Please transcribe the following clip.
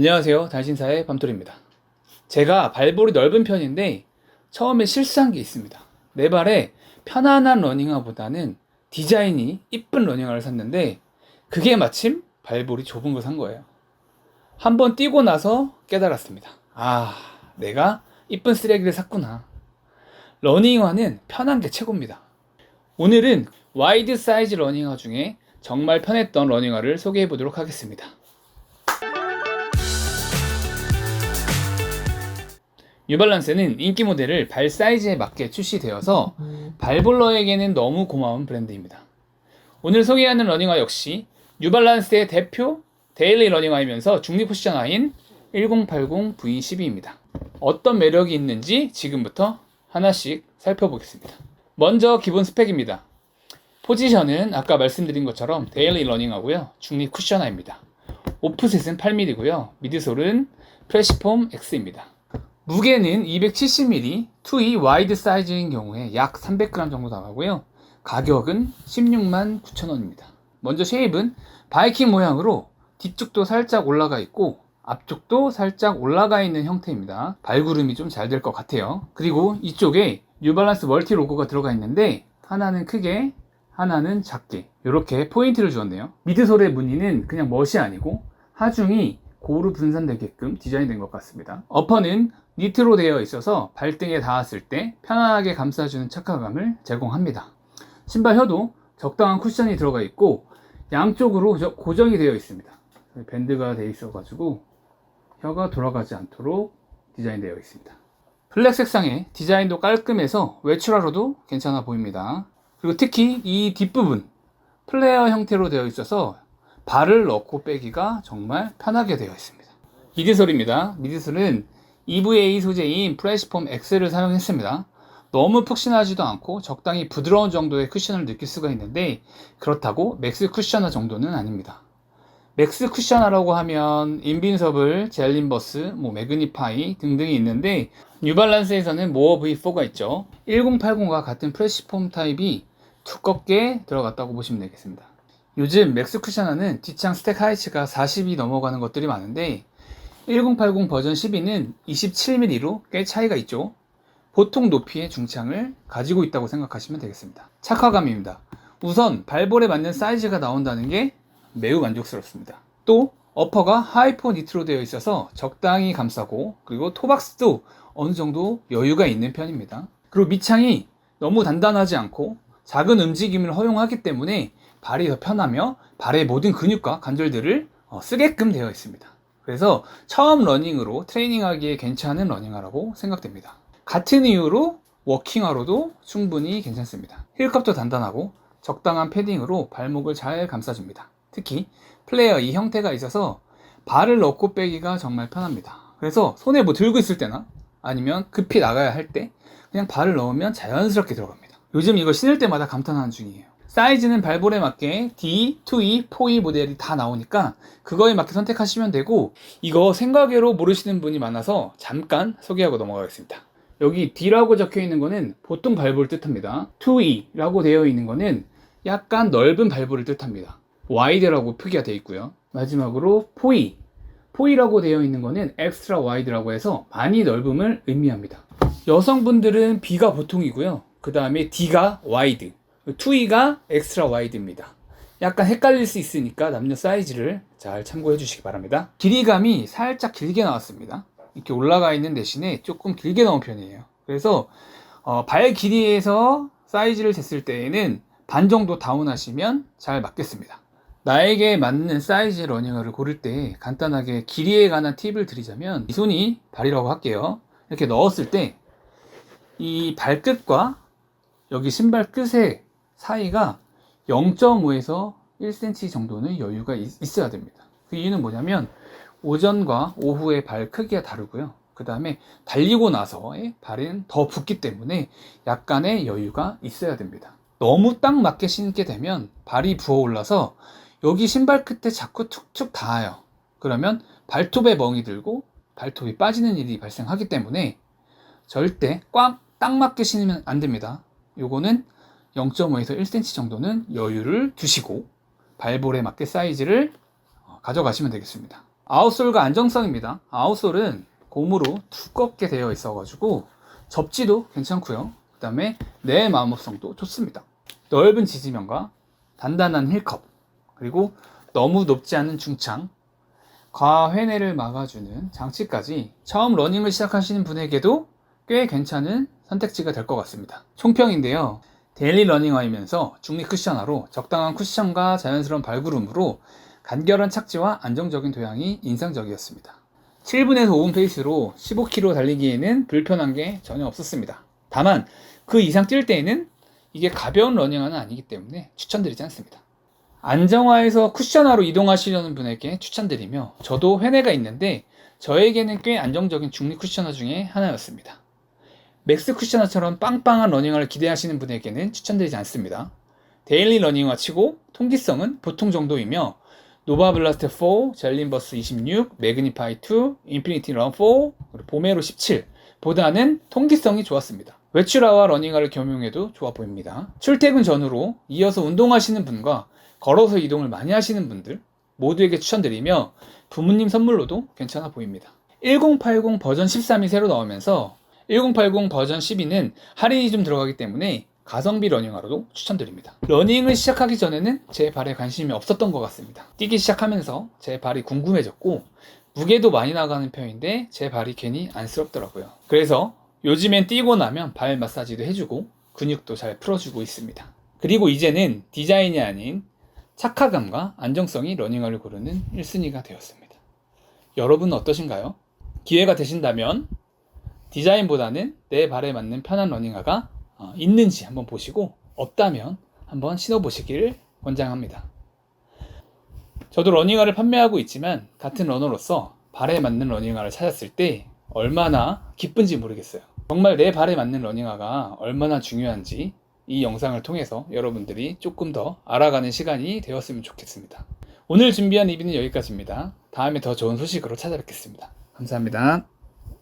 안녕하세요. 단신사의 밤토리입니다. 제가 발볼이 넓은 편인데 처음에 실수한 게 있습니다. 내 발에 편안한 러닝화보다는 디자인이 이쁜 러닝화를 샀는데 그게 마침 발볼이 좁은 걸 산 거예요. 한번 뛰고 나서 깨달았습니다. 아, 내가 이쁜 쓰레기를 샀구나. 러닝화는 편한 게 최고입니다. 오늘은 와이드 사이즈 러닝화 중에 정말 편했던 러닝화를 소개해 보도록 하겠습니다. 뉴발란스는 인기 모델을 발 사이즈에 맞게 출시되어서 발볼러에게는 너무 고마운 브랜드입니다. 오늘 소개하는 러닝화 역시 뉴발란스의 대표 데일리 러닝화이면서 중립 쿠션화인 1080 V12입니다. 어떤 매력이 있는지 지금부터 하나씩 살펴보겠습니다. 먼저 기본 스펙입니다. 포지션은 아까 말씀드린 것처럼 데일리 러닝하고요. 중립 쿠션화입니다. 오프셋은 8mm고요. 미드솔은 프레시폼 X입니다. 무게는 270mm, 2E 와이드 사이즈인 경우에 약 300g 정도 나가고요. 가격은 16만 9천원입니다. 먼저 쉐입은 바이킹 모양으로 뒤쪽도 살짝 올라가 있고 앞쪽도 살짝 올라가 있는 형태입니다. 발구름이 좀 잘 될 것 같아요. 그리고 이쪽에 뉴발란스 멀티 로고가 들어가 있는데 하나는 크게 하나는 작게 이렇게 포인트를 주었네요. 미드솔의 무늬는 그냥 멋이 아니고 하중이 고루 분산되게끔 디자인된 것 같습니다. 어퍼는 니트로 되어 있어서 발등에 닿았을 때 편안하게 감싸주는 착화감을 제공합니다. 신발 혀도 적당한 쿠션이 들어가 있고 양쪽으로 고정이 되어 있습니다. 밴드가 되어 있어가지고 혀가 돌아가지 않도록 디자인되어 있습니다. 블랙 색상의 디자인도 깔끔해서 외출하러도 괜찮아 보입니다. 그리고 특히 이 뒷부분 플레어 형태로 되어 있어서 발을 넣고 빼기가 정말 편하게 되어 있습니다. 미드솔입니다. 미드솔은 EVA 소재인 프레시폼 X를 사용했습니다. 너무 푹신하지도 않고 적당히 부드러운 정도의 쿠션을 느낄 수가 있는데 그렇다고 맥스 쿠셔너 정도는 아닙니다. 맥스 쿠셔너라고 하면 인빈서블, 젤린버스, 뭐 매그니파이 등등이 있는데 뉴발란스에서는 모어 V4가 있죠. 1080과 같은 프레시폼 타입이 두껍게 들어갔다고 보시면 되겠습니다. 요즘 맥스 쿠셔너는 뒷창 스택 하이츠가 40이 넘어가는 것들이 많은데 1080 버전 12는 27mm로 꽤 차이가 있죠. 보통 높이의 중창을 가지고 있다고 생각하시면 되겠습니다. 착화감입니다. 우선 발볼에 맞는 사이즈가 나온다는 게 매우 만족스럽습니다. 또 어퍼가 하이퍼 니트로 되어 있어서 적당히 감싸고 그리고 토박스도 어느 정도 여유가 있는 편입니다. 그리고 밑창이 너무 단단하지 않고 작은 움직임을 허용하기 때문에 발이 더 편하며 발의 모든 근육과 관절들을 어, 쓰게끔 되어 있습니다. 그래서 처음 러닝으로 트레이닝하기에 괜찮은 러닝화라고 생각됩니다. 같은 이유로 워킹화로도 충분히 괜찮습니다. 힐컵도 단단하고 적당한 패딩으로 발목을 잘 감싸줍니다. 특히 플레이어 이 형태가 있어서 발을 넣고 빼기가 정말 편합니다. 그래서 손에 뭐 들고 있을 때나 아니면 급히 나가야 할 때 그냥 발을 넣으면 자연스럽게 들어갑니다. 요즘 이거 신을 때마다 감탄하는 중이에요. 사이즈는 발볼에 맞게 D, 2E, 4E 모델이 다 나오니까 그거에 맞게 선택하시면 되고 이거 생각외로 모르시는 분이 많아서 잠깐 소개하고 넘어가겠습니다. 여기 D라고 적혀 있는 거는 보통 발볼 뜻합니다. 2E라고 되어 있는 거는 약간 넓은 발볼을 뜻합니다. 와이드라고 표기가 되어 있고요. 마지막으로 4E. 4E라고 되어 있는 거는 엑스트라 와이드라고 해서 많이 넓음을 의미합니다. 여성분들은 B가 보통이고요. 그 다음에 D가 와이드. 2E가 엑스트라 와이드입니다. 약간 헷갈릴 수 있으니까 남녀 사이즈를 잘 참고해 주시기 바랍니다. 길이감이 살짝 길게 나왔습니다. 이렇게 올라가 있는 대신에 조금 길게 나온 편이에요. 그래서 어, 발 길이에서 사이즈를 쟀을 때에는 반 정도 다운하시면 잘 맞겠습니다. 나에게 맞는 사이즈 러닝화를 고를 때 간단하게 길이에 관한 팁을 드리자면 이 손이 발이라고 할게요. 이렇게 넣었을 때 이 발끝과 여기 신발 끝의 사이가 0.5에서 1cm 정도는 여유가 있, 어야 됩니다. 그 이유는 뭐냐면 오전과 오후의 발 크기가 다르고요. 그 다음에 달리고 나서의 발은 더 붓기 때문에 약간의 여유가 있어야 됩니다. 너무 딱 맞게 신게 되면 발이 부어 올라서 여기 신발 끝에 자꾸 툭툭 닿아요. 그러면 발톱에 멍이 들고 발톱이 빠지는 일이 발생하기 때문에 절대 꽉 딱 맞게 신으면 안 됩니다. 요거는 0.5에서 1cm 정도는 여유를 두시고 발볼에 맞게 사이즈를 어, 가져가시면 되겠습니다. 아웃솔과 안정성입니다. 아웃솔은 고무로 두껍게 되어 있어 가지고 접지도 괜찮고요. 그 다음에 내 마모성도 좋습니다. 넓은 지지면과 단단한 힐컵 그리고 너무 높지 않은 중창 과회내를 막아주는 장치까지 처음 러닝을 시작하시는 분에게도 꽤 괜찮은 선택지가 될 것 같습니다. 총평인데요. 데일리 러닝화이면서 중립 쿠션화로 적당한 쿠션과 자연스러운 발구름으로 간결한 착지와 안정적인 도양이 인상적이었습니다. 7분에서 5분 페이스로 15km 달리기에는 불편한 게 전혀 없었습니다. 다만 그 이상 뛸 때에는 이게 가벼운 러닝화는 아니기 때문에 추천드리지 않습니다. 안정화에서 쿠션화로 이동하시려는 분에게 추천드리며 저도 회내가 있는데 저에게는 꽤 안정적인 중립 쿠션화 중에 하나였습니다. 맥스 쿠션화처럼 빵빵한 러닝화를 기대하시는 분에게는 추천드리지 않습니다. 데일리 러닝화 치고 통기성은 보통 정도이며 노바 블라스트 4, 젤린버스 26, 매그니파이 2, 인피니티 런 4, 그리고 보메로 17 보다는 통기성이 좋았습니다. 외출화와 러닝화를 겸용해도 좋아 보입니다. 출퇴근 전후로 이어서 운동하시는 분과 걸어서 이동을 많이 하시는 분들 모두에게 추천드리며 부모님 선물로도 괜찮아 보입니다. 1080 버전 13이 새로 나오면서 1080 버전 12는 할인이 좀 들어가기 때문에 가성비 러닝화로도 추천드립니다. 러닝을 시작하기 전에는 제 발에 관심이 없었던 것 같습니다. 뛰기 시작하면서 제 발이 궁금해졌고 무게도 많이 나가는 편인데 제 발이 괜히 안쓰럽더라고요. 그래서 요즘엔 뛰고 나면 발 마사지도 해주고 근육도 잘 풀어주고 있습니다. 그리고 이제는 디자인이 아닌 착화감과 안정성이 러닝화를 고르는 1순위가 되었습니다. 여러분은 어떠신가요? 기회가 되신다면 디자인보다는 내 발에 맞는 편한 러닝화가 어, 있는지 한번 보시고 없다면 한번 신어보시기를 권장합니다. 저도 러닝화를 판매하고 있지만 같은 러너로서 발에 맞는 러닝화를 찾았을 때 얼마나 기쁜지 모르겠어요. 정말 내 발에 맞는 러닝화가 얼마나 중요한지 이 영상을 통해서 여러분들이 조금 더 알아가는 시간이 되었으면 좋겠습니다. 오늘 준비한 리뷰는 여기까지입니다. 다음에 더 좋은 소식으로 찾아뵙겠습니다. 감사합니다.